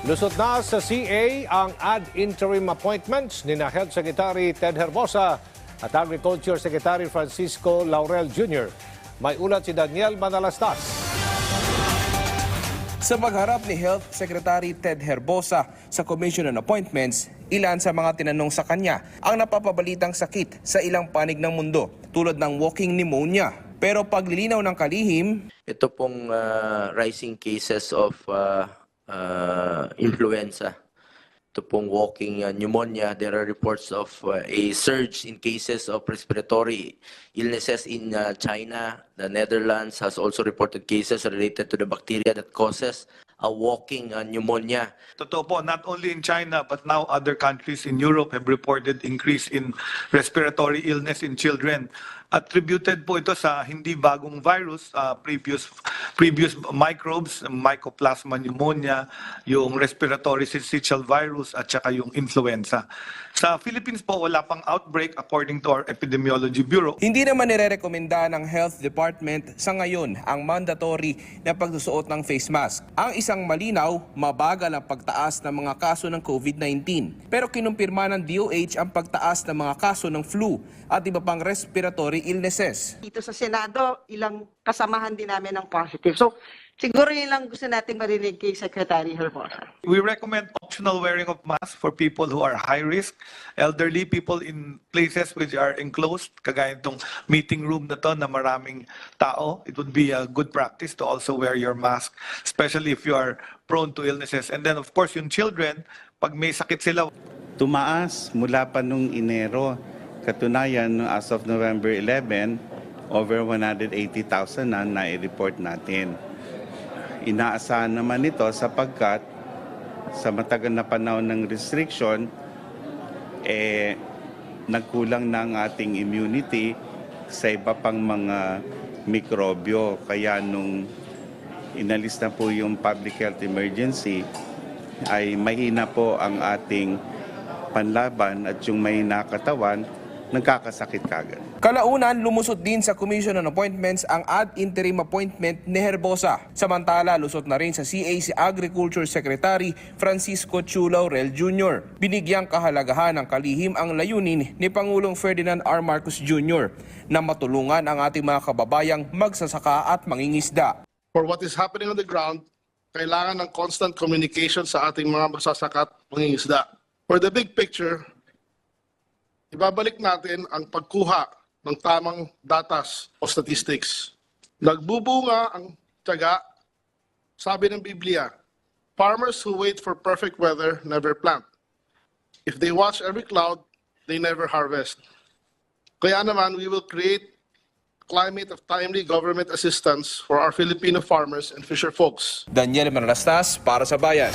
Lusot na sa CA ang ad interim appointments ni na Health Secretary Ted Herbosa at Agriculture Secretary Francisco Laurel Jr. May ulat si Daniel Manalastas. Sa pagharap ni Health Secretary Ted Herbosa sa Commission on Appointments, ilan sa mga tinanong sa kanya ang napapabalitang sakit sa ilang panig ng mundo tulad ng walking pneumonia. Pero paglilinaw ng kalihim, ito pong uh, rising cases of uh, uh, influenza. Ito pong walking uh, pneumonia. There are reports of uh, a surge in cases of respiratory illnesses in uh, China. The Netherlands has also reported cases related to the bacteria that causes a walking uh, pneumonia. Totoo po, not only in China but now other countries in Europe have reported increase in respiratory illness in children. Attributed po ito sa hindi bagong virus, uh, previous previous microbes, Mycoplasma pneumonia, yung respiratory syncytial virus at saka yung influenza. Sa Philippines po wala pang outbreak according to our epidemiology bureau. hindi naman nirerekomenda ng Health Department sa ngayon ang mandatory na pagsusuot ng face mask. Ang isang malinaw, mabagal ang pagtaas ng mga kaso ng COVID-19. Pero kinumpirma ng DOH ang pagtaas ng mga kaso ng flu at iba pang respiratory illnesses. dito sa Senado, ilang kasamahan din namin ng positive. So, siguro yun lang gusto natin marinig kay Secretary Herbosa. We recommend optional wearing of masks for people who are high risk, elderly people in places which are enclosed, kagaya itong meeting room na to na maraming tao. It would be a good practice to also wear your mask, especially if you are prone to illnesses. And then of course yung children, pag may sakit sila, tumaas mula pa nung Enero. Katunayan, as of November 11, over 180,000 na nai-report natin. Inaasahan naman ito sapagkat sa matagal na panahon ng restriction, eh, nagkulang na ang ating immunity sa iba pang mga mikrobyo. Kaya nung inalis na po yung public health emergency, ay mahina po ang ating panlaban at yung mahina katawan, nagkakasakit kagad. Kalaunan, lumusot din sa Commission on Appointments ang ad interim appointment ni Herbosa. Samantala, lusot na rin sa CA si Agriculture Secretary Francisco Chu Laurel Jr. Binigyang kahalagahan ng kalihim ang layunin ni Pangulong Ferdinand R. Marcos Jr. na matulungan ang ating mga kababayang magsasaka at mangingisda. for what is happening on the ground, kailangan ng constant communication sa ating mga masasakat mangingisda. For the big picture, ibabalik natin ang pagkuha ng tamang datas o statistics. Nagbubunga ang tiyaga, sabi ng Biblia, farmers who wait for perfect weather never plant. If they watch every cloud, they never harvest. Kaya naman, we will create climate of timely government assistance for our Filipino farmers and fisher folks. Daniel Manalastas para sa Bayan.